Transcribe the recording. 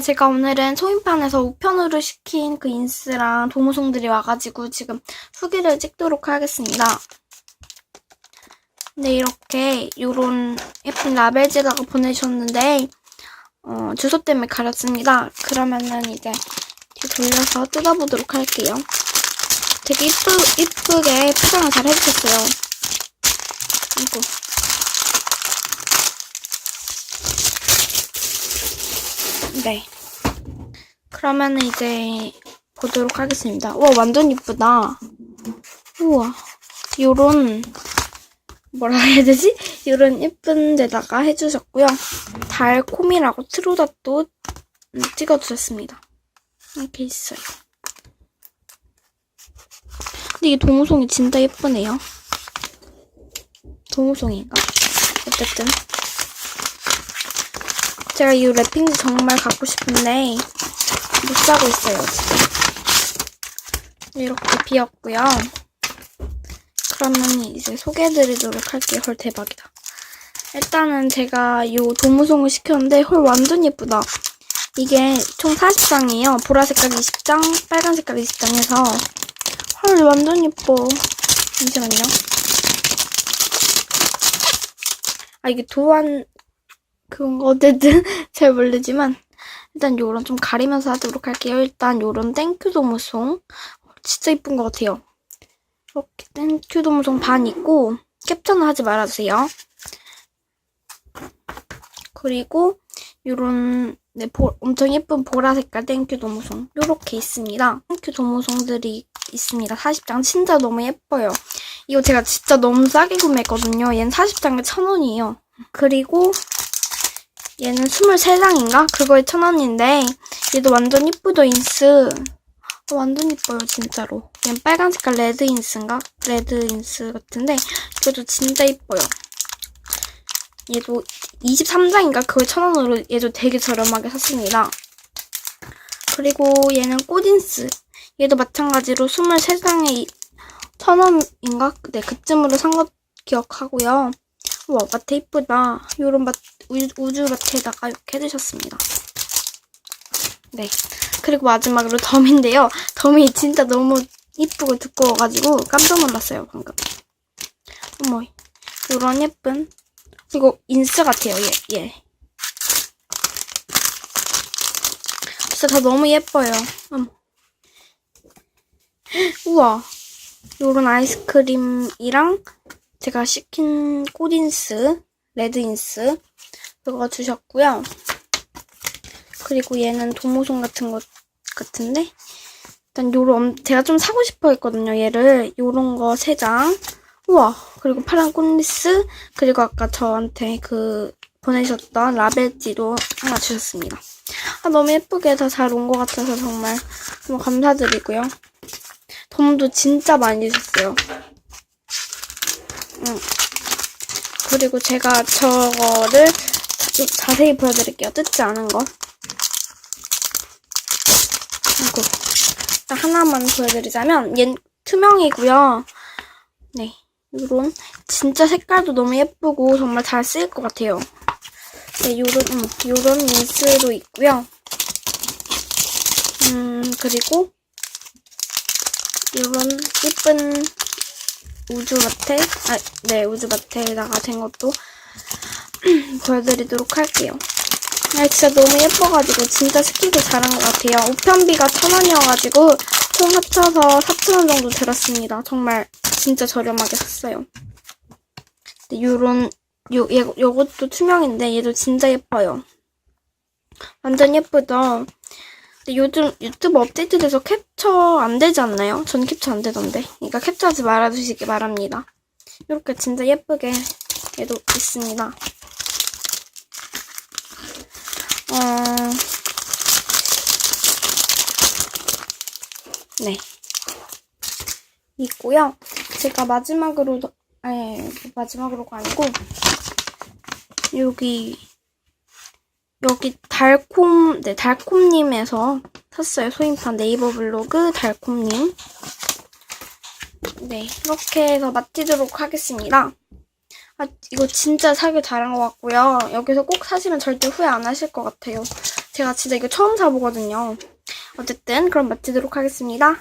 제가 오늘은 소인판에서 우편으로 시킨 그 인스랑 도무송들이 와가지고 지금 후기를 찍도록 하겠습니다. 네, 이렇게 요런 예쁜 라벨지다가 보내주셨는데 어, 주소 때문에 가렸습니다. 그러면은 이제 뒤 돌려서 뜯어보도록 할게요. 되게 이쁘, 이쁘게 포장을 잘 해주셨어요. 이거. 네. 그러면은 이제 보도록 하겠습니다. 와, 완전 이쁘다. 우와. 요런, 뭐라 해야 되지? 요런 예쁜 데다가 해주셨고요. 달콤이라고 음, 찍어주셨습니다. 이렇게 있어요. 근데 이 도무송이 진짜 예쁘네요. 도무송인가? 어쨌든. 제가 이 랩핑도 정말 갖고 싶은데 못 사고 있어요. 지금 이렇게 비었고요. 그러면 이제 소개해드리도록 할게요. 헐 대박이다. 일단은 제가 이 도무송을 시켰는데 헐 완전 예쁘다. 이게 총 40장이에요. 보라 색깔 20장 빨간 색깔 20장 해서. 헐 완전 예뻐. 잠시만요. 아 이게 도안 그건 거 어쨌든 잘 모르지만 일단 요런 좀 가리면서 하도록 할게요. 일단 요런 땡큐 도무송 진짜 이쁜 것 같아요. 이렇게 땡큐 도무송 반 있고 캡처는 하지 말아주세요. 그리고 요런 네, 보, 엄청 예쁜 보라 색깔 땡큐 도무송 요렇게 있습니다. 땡큐 도무송들이 있습니다. 40장 진짜 너무 예뻐요. 이거 제가 진짜 너무 싸게 구매했거든요. 얘는 40장에 1,000원이에요. 그리고 얘는 23장인가? 그거에 1000원인데 얘도 완전 이쁘죠 인스 어, 완전 이뻐요 진짜로 얘는 빨간 색깔 레드 인스인가? 레드 인스 같은데 이것도 진짜 이뻐요 얘도 23장인가? 그걸 1000원으로 얘도 되게 저렴하게 샀습니다 그리고 얘는 꽃인스 얘도 마찬가지로 23장에 1000원인가? 네 그쯤으로 산거 기억하고요 와 마트 이쁘다 요런 마트 우주 마트에다가 이렇게 해주셨습니다. 네. 그리고 마지막으로 덤인데요. 덤이 진짜 너무 이쁘고 두꺼워가지고 깜짝 놀랐어요, 방금. 어머, 이런 예쁜. 이거 인스 같아요, 얘, 얘. 진짜 다 너무 예뻐요. 어머. 우와. 요런 아이스크림이랑 제가 시킨 꽃인스, 레드인스 그거 주셨고요. 그리고 얘는 도모송 같은 것 같은데 일단 요런 제가 좀 사고 싶어 했거든요. 얘를 요런 거 세 장. 우와. 그리고 파란 꽃리스 그리고 아까 저한테 그 보내셨던 라벨지도 하나 주셨습니다. 아, 너무 예쁘게 다 잘 온 것 같아서 정말 너무 감사드리고요. 돔도 진짜 많이 주셨어요. 응. 그리고 제가 저거를 좀 자세히 보여드릴게요. 뜯지 않은 거. 아이고. 하나만 보여드리자면, 얘는 투명이고요. 네. 요런, 진짜 색깔도 너무 예쁘고, 정말 잘 쓰일 것 같아요. 네, 요런, 음, 요런 인스도 있고요. 음, 그리고, 요런 예쁜 우주마테, 아, 네, 우주마테에다가 된 것도 보여드리도록 할게요. 아, 진짜 너무 예뻐가지고 진짜 스키도 잘한 것 같아요. 우편비가 천원이어가지고 총 합쳐서 4천원 정도 들었습니다. 정말 진짜 저렴하게 샀어요. 네, 요런 요, 얘, 요것도 투명인데 얘도 진짜 예뻐요. 완전 예쁘죠? 근데 요즘 유튜브 업데이트 돼서 캡처 안 되지 않나요? 전 캡처 안 되던데. 그러니까 캡처하지 말아주시기 바랍니다. 이렇게 진짜 예쁘게 얘도 있습니다. 어... 네. 있고요. 제가 마지막으로, 아니, 마지막으로가 아니고, 여기, 여기 달콤, 네, 달콤님에서 샀어요. 소인판 네이버 블로그 달콤님. 네, 이렇게 해서 마치도록 하겠습니다. 아, 이거 진짜 사길 잘한 것 같고요. 여기서 꼭 사시면 절대 후회 안 하실 것 같아요. 제가 진짜 이거 처음 사보거든요. 어쨌든 그럼 마치도록 하겠습니다.